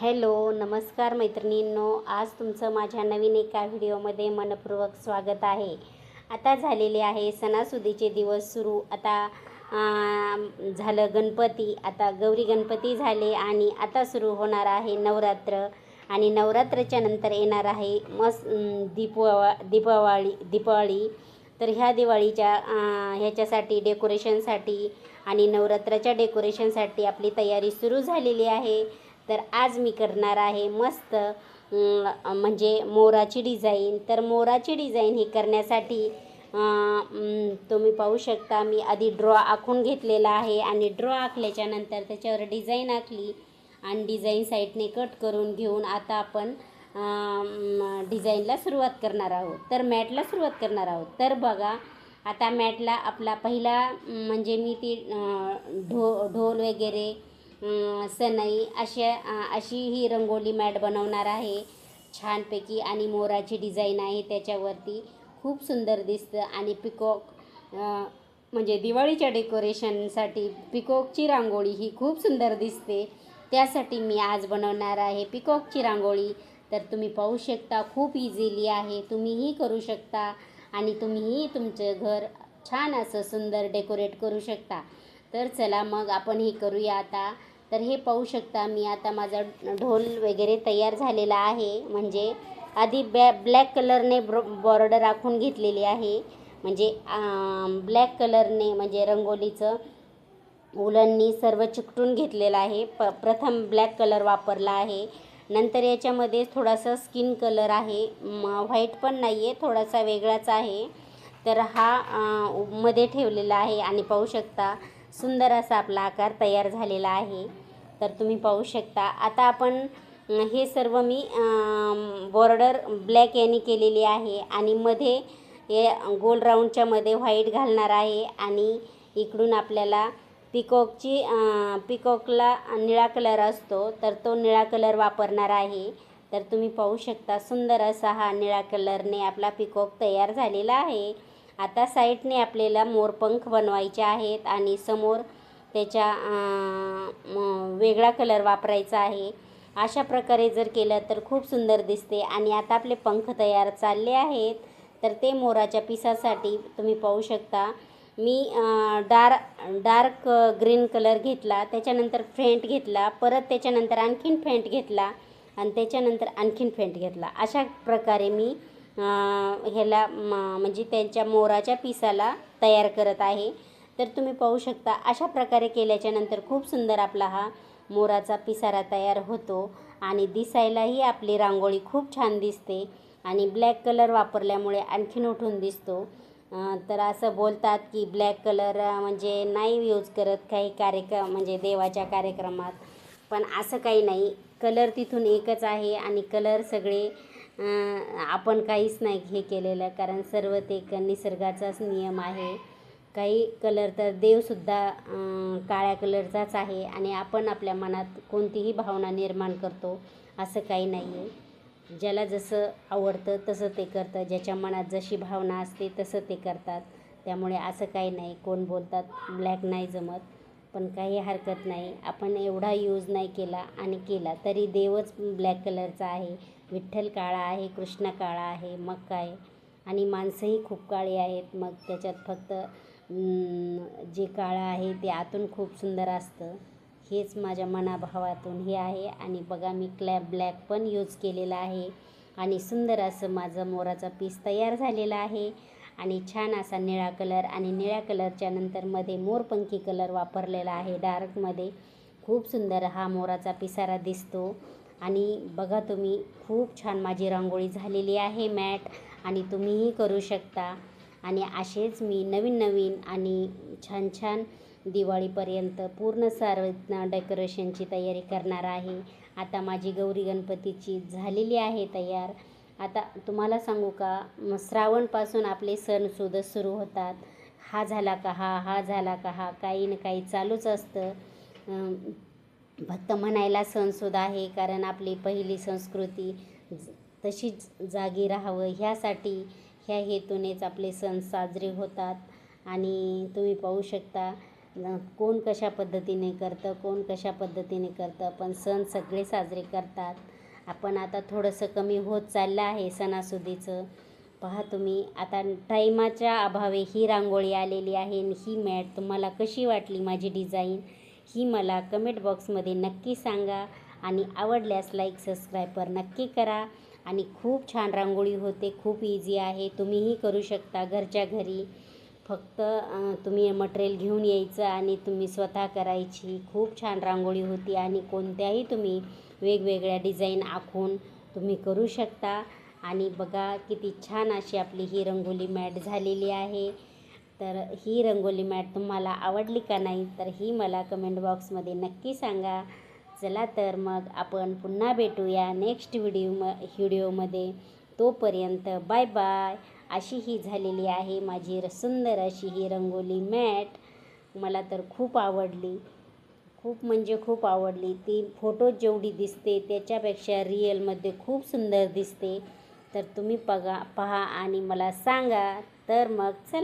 Hello नमस्कार मैत्रिणींनो. आज तुमचं माझ्या नवीन एका व्हिडिओमध्ये मनपूर्वक स्वागत आहे. आता झालेले आहे सणासुदीचे दिवस सुरू. आता झालं गणपती. आता गौरी गणपती झाले आणि आता सुरू होणार आहे नवरात्र. आणि नवरात्रच्या नंतर येणार आहे मस्त दीपवा दीपावळी दीपावळी. तर ह्या दिवाळीच्या ह्याच्यासाठी डेकोरेशनसाठी आणि नवरात्राच्या डेकोरेशनसाठी आपली तयारी सुरू झालेली आहे. तर आज मी करणार आहे मस्त म्हणजे मोराची डिझाईन. तर मोराची डिझाईन ही करण्यासाठी तुम्ही पाहू शकता मी आधी ड्रॉ आखून घेतलेला आहे आणि ड्रॉ आखल्याच्या नंतर त्याच्यावर डिझाईन आखली आणि डिझाईन साईडने कट करून घेऊन आता आपण डिझाईनला सुरुवात करणार आहोत. तर मॅटला सुरुवात करणार आहोत. तर बघा आता मॅटला आपला पहिला म्हणजे मी ती ढो ढोल वगैरे सनई अशा अशी ही रंगोली मॅट बनवणार आहे. छानपैकी आणि मोराची डिझाईन आहे त्याच्यावरती. खूप सुंदर दिसतं. आणि पिकॉक म्हणजे दिवाळीच्या डेकोरेशनसाठी पिकॉकची रांगोळी ही खूप सुंदर दिसते. त्यासाठी मी आज बनवणार आहे पिकॉकची रांगोळी. तर तुम्ही पाहू शकता खूप इझिली आहे. तुम्हीही करू शकता आणि तुम्हीही तुमचं घर छान असं सुंदर डेकोरेट करू शकता. तर चला मग आपण हे करूया आता. तर हे पाहू शकता मी. आता माझा ढोल वगैरे तयार झालेला आहे. म्हणजे आधी बॅ ब्लॅक कलरने ब्रो बॉर्डर आखून घेतलेली आहे. म्हणजे ब्लॅक कलरने म्हणजे रंगोलीचं उलननी सर्व चिकटून घेतलेलं आहे. प प्रथम ब्लॅक कलर वापरला आहे. नंतर याच्यामध्ये थोडासा स्किन कलर आहे. व्हाईट पण नाही आहे थोडासा वेगळाच आहे. तर हा मध्ये ठेवलेला आहे. आणि पाहू शकता सुंदर असा आपला आकार तयार झालेला आहे. तर तुम्ही पाहू शकता. आता आपण हे सर्व मी बॉर्डर ब्लॅक याने केलेली आहे आणि मध्ये हे गोल राऊंडच्या मध्ये व्हाईट घालणार आहे आणि इकडून आपल्याला पिकॉकची पिकॉकला निळा कलर असतो तर तो निळा कलर वापरणार आहे. तर तुम्ही पाहू शकता सुंदर असा हा निळा कलरने आपला पिकॉक तयार झालेला आहे. आता साईडने आपल्याला मोरपंख बनवायचे आहेत आणि समोर त्याच्या वेगळा कलर वापरायचा आहे. अशा प्रकारे जर केलं तर खूप सुंदर दिसते. आणि आता आपले पंख तयार चालले आहेत. तर ते मोराच्या पिसासाठी तुम्ही पाहू शकता. मी डार्क डार्क ग्रीन कलर घेतला त्याच्यानंतर फेंट घेतला परत त्याच्यानंतर आणखीन फेंट घेतला आणि त्याच्यानंतर आणखीन फेंट घेतला. अशा प्रकारे मी ह्याला म म्हणजे त्यांच्या मोराच्या पिसाला तयार करत आहे. तर तुम्ही पाहू शकता अशा प्रकारे केल्याच्यानंतर खूप सुंदर आपला हा मोराचा पिसारा तयार होतो. आणि दिसायलाही आपली रांगोळी खूप छान दिसते. आणि ब्लॅक कलर वापरल्यामुळे आणखीन उठून दिसतो. तर असं बोलतात की ब्लॅक कलर म्हणजे नाही यूज करत काही कार्यक्रम म्हणजे देवाच्या कार्यक्रमात. पण असं काही नाही. कलर तिथून एकच आहे आणि कलर सगळे आपण काहीच नाही हे केलेलं कारण सर्व ते क निसर्गाचाच नियम आहे. काही कलर तर देवसुद्धा काळ्या कलरचाच आहे आणि आपण आपल्या मनात कोणतीही भावना निर्माण करतो असं काही नाही आहे ज्याला जसं आवडतं तसं ते करतं. ज्याच्या मनात जशी भावना असते तसं ते करतात. त्यामुळे असं काही नाही. कोण बोलतात ब्लॅक नाही जमत. पण काही हरकत नाही. आपण एवढा यूज नाही केला आणि केला तरी देवच ब्लॅक कलरचा आहे. विठ्ठल काळा आहे कृष्ण काळा आहे मग काय? आणि माणसंही खूप काळी आहेत. मग त्याच्यात फक्त जे काळं आहे ते आतून खूप सुंदर असतं. हेच माझ्या मनाभावातून हे आहे. आणि बघा मी क्लॅब ब्लॅक पण यूज केलेला आहे. आणि सुंदर असं माझं मोराचा पीस तयार झालेला आहे. आणि छान असा निळा कलर आणि निळ्या कलरच्या नंतर मध्ये मोरपंखी कलर वापरलेला आहे डार्कमध्ये खूप सुंदर हा मोराचा पिसारा दिसतो. आणि बघा तुम्ही खूप छान माझी रांगोळी झालेली आहे मॅट आणि तुम्हीही करू शकता. आणि असेच मी नवीन नवीन आणि छान छान दिवाळीपर्यंत पूर्ण सार डेकोरेशनची तयारी करणार आहे. आता माझी गौरी गणपतीची झालेली आहे तयार. आता तुम्हाला सांगू का श्रावणपासून आपले सणसुद सुरू होतात. हा झाला का हा हा झाला का हा काही ना काही चालूच असतं. भक्त फक्त म्हणायला सणसुद्धा आहे कारण आपली पहिली संस्कृती ज- तशीच जागी राहावं. ह्यासाठी ह्या हेतूनेच आपले सण साजरे होतात. आणि तुम्ही पाहू शकता कोण कशा पद्धतीने करतं कोण कशा पद्धतीने करतं पण सण सगळे साजरे करतात. आपण आता थोडंसं कमी होत चाललं आहे सणासुदीचं. पहा तुम्ही आता टाईमाच्या अभावे ही रांगोळी आलेली आहे आणि ही मॅट तुम्हाला कशी वाटली माझी डिझाईन? ही मला कमेंट बॉक्समध्ये नक्की सांगा आणि आवडल्यास लाईक सबस्क्राईबर नक्की करा. आणि खूप छान रांगोळी होते खूप इझी आहे. तुम्हीही करू शकता घरच्या घरी. फक्त तुम्ही मटेरियल घेऊन यायचं आणि तुम्ही स्वतः करायची. खूप छान रांगोळी होती आणि कोणत्याही तुम्ही वेगवेगळ्या डिझाईन आखून तुम्ही करू शकता. आणि बघा किती छान अशी आपली ही रंगोली मॅट झालेली आहे. तर ही रंगोली मॅट तुम्हाला आवडली का नाही तर ही मला कमेंट बॉक्समध्ये नक्की सांगा. चला तर मग आपण पुन्हा भेटूया नेक्स्ट व्हिडिओ म व्हिडिओमध्ये तोपर्यंत बाय बाय अशी ही झालेली आहे माझी सुंदर अशी ही रंगोली मॅट. मला तर खूप आवडली. खूप म्हणजे खूप आवडली. ती फोटो जेवढी दिसते त्याच्यापेक्षा रिअलमध्ये खूप सुंदर दिसते. तर तुम्ही बघा पहा आणि मला सांगा. तर मग चला.